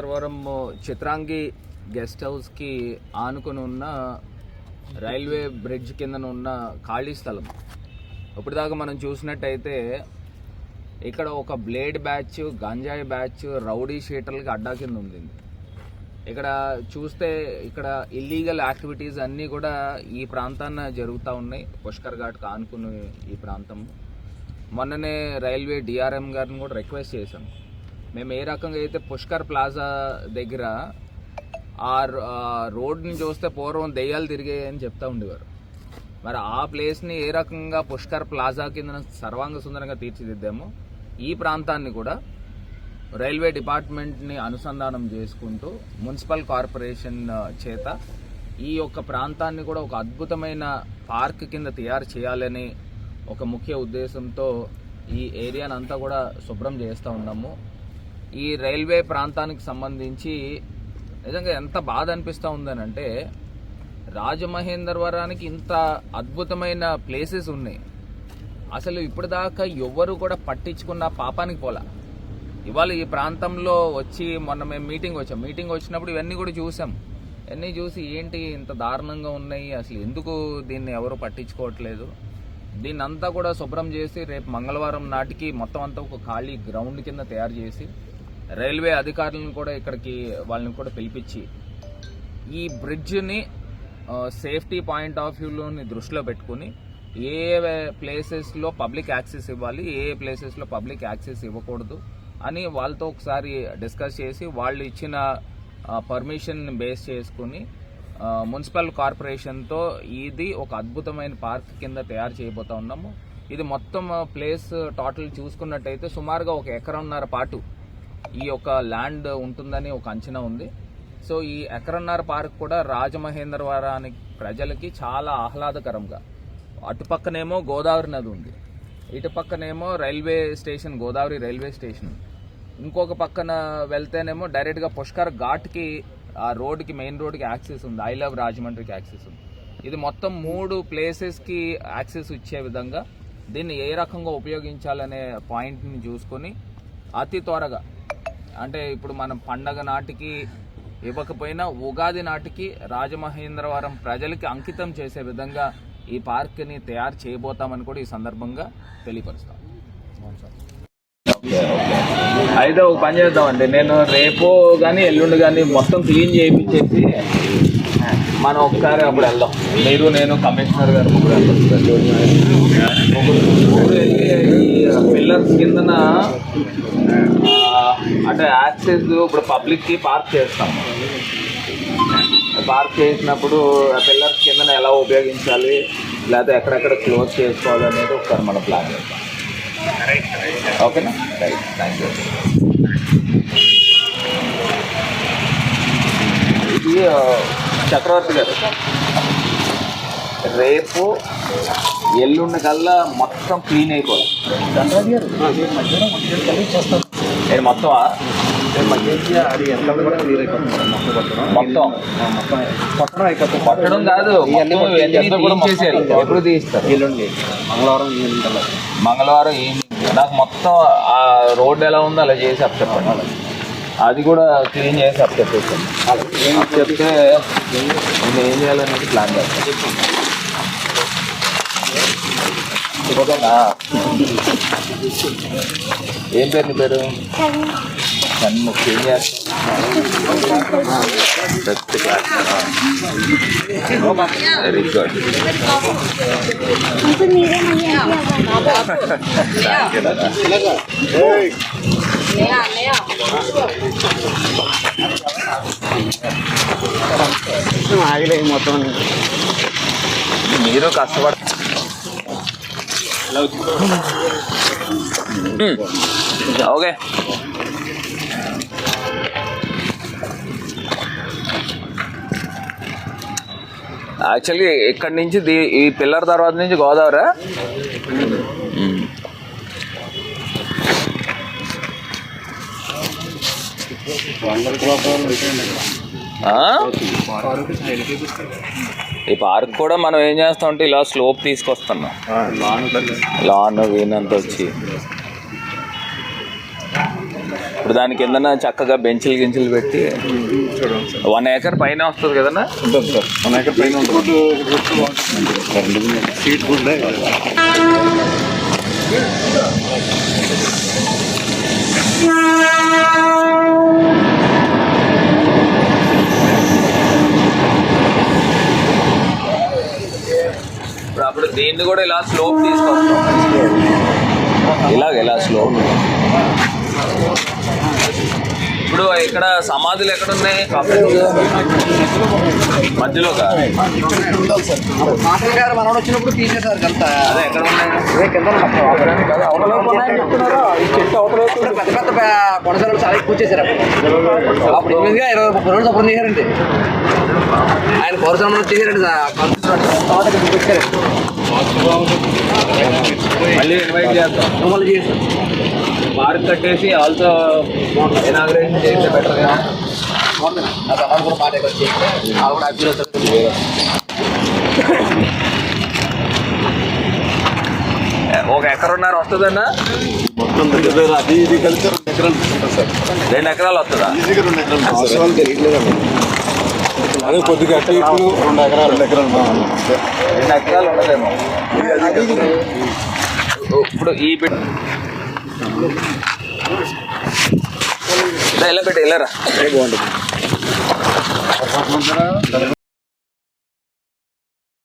Dharmavaram Chitrangi guest హౌస్కి ఆనుకుని ఉన్న రైల్వే బ్రిడ్జ్ కిందన ఉన్న ఖాళీ స్థలం. ఇప్పటిదాకా మనం చూసినట్టయితే ఇక్కడ ఒక బ్లేడ్ బ్యాచ్ గంజాయి బ్యాచ్ రౌడీ షీటర్లకి అడ్డా కింద ఉంది. ఇక్కడ చూస్తే ఇక్కడ ఇల్లీగల్ యాక్టివిటీస్ అన్నీ కూడా ఈ ప్రాంతాన జరుగుతూ ఉన్నాయి. పుష్కర్ ఘాట్కి ఆనుకుని ఈ ప్రాంతం. మొన్ననే రైల్వే డిఆర్ఎం గారిని కూడా రిక్వెస్ట్ చేశాను మేము ఏ రకంగా అయితే పుష్కర్ ప్లాజా దగ్గర ఆ రోడ్ని చూస్తే పూర్వం దెయ్యాలు తిరిగాయని చెప్తా ఉండేవారు. మరి ఆ ప్లేస్ని ఏ రకంగా పుష్కర్ ప్లాజా కింద సర్వాంగ సుందరంగా తీర్చిదిద్దామో ఈ ప్రాంతాన్ని కూడా రైల్వే డిపార్ట్మెంట్ని అనుసంధానం చేసుకుంటూ మున్సిపల్ కార్పొరేషన్ చేత ఈ యొక్క ప్రాంతాన్ని కూడా ఒక అద్భుతమైన పార్క్ కింద తయారు చేయాలని ఒక ముఖ్య ఉద్దేశంతో ఈ ఏరియానంతా కూడా శుభ్రం చేస్తూ ఉన్నాము. ఈ రైల్వే ప్రాంతానికి సంబంధించి నిజంగా ఎంత బాధ అనిపిస్తూ ఉందనంటే రాజమహేంద్రవరానికి ఇంత అద్భుతమైన ప్లేసెస్ ఉన్నాయి. అసలు ఇప్పటిదాకా ఎవ్వరు కూడా పట్టించుకున్న పాపానికి పోలా. ఇవాళ ఈ ప్రాంతంలో వచ్చి మొన్న మేము మీటింగ్ వచ్చాం. మీటింగ్ వచ్చినప్పుడు ఇవన్నీ కూడా చూసాం. ఇవన్నీ చూసి ఏంటి ఇంత దారుణంగా ఉన్నాయి? అసలు ఎందుకు దీన్ని ఎవరు పట్టించుకోవట్లేదు? దీన్ని అంతా కూడా శుభ్రం చేసి రేపు మంగళవారం నాటికి మొత్తం అంతా ఒక ఖాళీ గ్రౌండ్ కింద తయారు చేసి రైల్వే అధికారులను కూడా ఇక్కడికి వాళ్ళని కూడా పిలిపించి ఈ బ్రిడ్జ్ని సేఫ్టీ పాయింట్ ఆఫ్ వ్యూలోని దృష్టిలో పెట్టుకుని ఏ ప్లేసెస్లో పబ్లిక్ యాక్సెస్ ఇవ్వాలి ఏ ప్లేసెస్లో పబ్లిక్ యాక్సెస్ ఇవ్వకూడదు అని వాళ్ళతో ఒకసారి డిస్కస్ చేసి వాళ్ళు ఇచ్చిన పర్మిషన్ బేస్ చేసుకుని మున్సిపల్ కార్పొరేషన్తో ఇది ఒక అద్భుతమైన పార్క్ కింద తయారు చేయబోతా ఉన్నాము. ఇది మొత్తం ప్లేస్ టోటల్ చూసుకున్నట్టయితే సుమారుగా ఒక ఎకరంన్నర పాటు ఈ యొక్క ల్యాండ్ ఉంటుందని ఒక అంచనా ఉంది. సో ఈ ఎకరన్నర పార్క్ కూడా రాజమహేంద్రవరానికి ప్రజలకి చాలా ఆహ్లాదకరంగా. అటుపక్కనేమో గోదావరి నది ఉంది. ఇటు పక్కనేమో railway station Godavari railway station ఇంకొక పక్కన వెళ్తేనేమో డైరెక్ట్గా పుష్కర్ ఘాట్కి ఆ రోడ్కి మెయిన్ రోడ్కి యాక్సెస్ ఉంది. ఐ లవ్ రాజమండ్రికి యాక్సెస్ ఉంది. ఇది మొత్తం మూడు ప్లేసెస్కి యాక్సెస్ ఇచ్చే విధంగా దీన్ని ఏ రకంగా ఉపయోగించాలనే పాయింట్ని చూసుకొని అతి త్వరగా అంటే ఇప్పుడు మనం పండగ నాటికి ఇవ్వకపోయినా ఉగాది నాటికి రాజమహేంద్రవరం ప్రజలకి అంకితం చేసే విధంగా ఈ పార్క్ని తయారు చేయబోతామని కూడా ఈ సందర్భంగా తెలియపరుస్తాం. అయితే ఒక పని చేద్దామండి. నేను రేపు కానీ ఎల్లుండి కానీ మొత్తం క్లీన్ చేయించేసి మనం ఒకసారి అప్పుడు వెళ్దాం. మీరు నేను కమిషనర్ గారు ముగ్గురు వెళ్ళి పిల్లర్స్ కిందన అంటే యాక్సెస్ ఇప్పుడు పబ్లిక్కి పార్క్ చేస్తాం. పార్క్ చేసినప్పుడు ఆ పిల్లర్స్ కిందన ఎలా ఉపయోగించాలి లేకపోతే ఎక్కడెక్కడ క్లోజ్ చేసుకోవాలి అనేది ఒకసారి మనం ప్లాన్ చేస్తాం ఓకేనా? Right thank you. ఇది చక్రవర్తి గారు. రేపు ఎల్లుండి కల్లా మొత్తం క్లీన్ అయిపోవాలి. నేను మొత్తం మొత్తం? కొట్టడం కాదు. ఎప్పుడు తీస్తారు ఎల్లుండి మంగళవారం మంగళవారం నాకు మొత్తం ఆ రోడ్ ఎలా ఉందో అలా చేసి అప్ చెప్పండి. అది కూడా క్లీన్ చేసి అప్ చెప్పేసాను చెప్తే నేను ఏం చేయాలనేది ప్లాన్ చేస్తాను ఏం పేరు నీ పేరు? షణ్ముఖ్ ఏం ఫిఫ్త్ క్లాస్ వెరీ గుడ్ ఆగిలే మొత్తం. మీరు కష్టపడ Hmm. ఓకే యాక్చువల్లీ ఇక్కడి నుంచి దీ- ఈ పిల్లర్ తర్వాత నుంచి గోదావరి. Hmm. ఈ పార్క్ కూడా మనం ఏం చేస్తాం అంటే ఇలా స్లోప్ తీసుకొస్తున్నాం. లాన్ వీనంత వచ్చి. ఇప్పుడు దాని కిందన చక్కగా బెంచ్లు గించులు పెట్టి వన్ ఏకర్ పైన వస్తుంది కదన్నా? ఉంటుంది సార్. మన దగ్గర పైన ఇప్పుడు అప్పుడు దీన్ని కూడా ఇలా స్లోప్ తీసుకొస్తాం. ఇలాగ ఇలా స్లోప్ ఇప్పుడు ఇక్కడ సమాధులు ఎక్కడ ఉన్నాయి మధ్యలో గారు మనోడు వచ్చినప్పుడు తీసేశారు అంతా అదే ఎక్కడ ఉన్నాయి? పెద్ద పెద్ద కొనసాలు చాలా ఎక్కువ చేశారు అప్పుడు. ఇరవై ముప్పై రోజులు అప్పుడు చేశారండి. ఆయన పౌరసంలో చేశారండి వచ్చారు మళ్ళీ ఇన్వైట్ చేస్తాం మళ్ళీ పార్క్ కట్టేసి ఆల్సో ఇనాగ్రేషన్ చేస్తే బెటర్ కదా. నాకు అమ్మాయి కూడా మాట వచ్చి కూడా ఒక ఎకరున్నర వస్తుందన్నా? మొత్తం అది ఇది కలిసి రెండు ఎకరాలు తీసుకుంటారు సార్. రెండు ఎకరాలు వస్తుందా? ఈజీగా రెండు ఎకరాలు. తెలియట్లేదండి. అదే కొద్దిగా ఇటు రెండు ఎకరాలు. రెండు ఎకరాలు. రెండు ఎకరాలు ఉండదేమో ఇప్పుడు ఈ బిట్ ఇలా పెట్టి వెళ్ళరా? బాగుంటుంది.